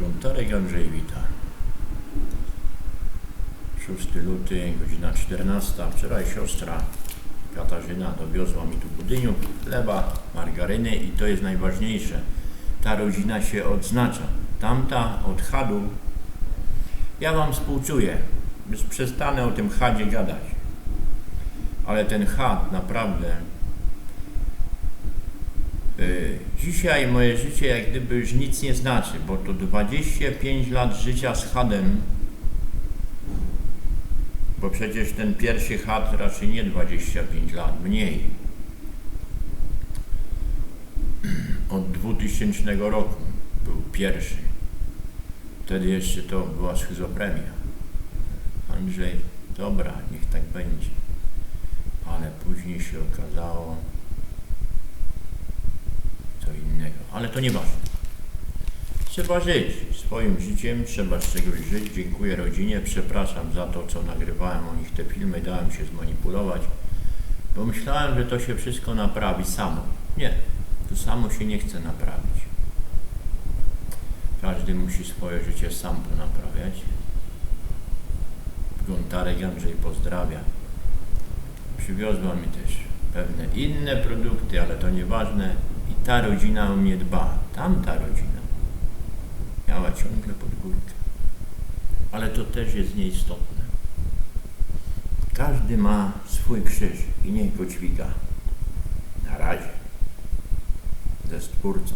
Gontarek Andrzej wita. 6 luty, godzina 14. Wczoraj siostra Katarzyna dowiozła mi tu budyniu chleba, margaryny i to jest najważniejsze. Ta rodzina się odznacza. Tamta od chadu. Ja wam współczuję. Przestanę o tym chadzie gadać. Ale ten chad naprawdę Dzisiaj moje życie jak gdyby już nic nie znaczy, bo to 25 lat życia z chadem, bo przecież ten pierwszy chad raczej nie 25 lat, mniej. Od 2000 roku był pierwszy. Wtedy jeszcze to była schizofrenia. Andrzej, dobra, niech tak będzie. Ale później się okazało, co innego, ale to nieważne. Trzeba żyć swoim życiem, trzeba z czegoś żyć. Dziękuję rodzinie, przepraszam za to, co nagrywałem o nich te filmy, dałem się zmanipulować, bo myślałem, że to się wszystko naprawi samo. Nie, to samo się nie chce naprawić. Każdy musi swoje życie sam ponaprawiać. Gontarek Andrzej pozdrawia. Przywiozła mi też pewne inne produkty, ale to nieważne. Ta rodzina o mnie dba. Tamta rodzina miała ciągle pod górkę. Ale to też jest nieistotne. Każdy ma swój krzyż i niech go dźwiga. Na razie. Ze Stwórcą.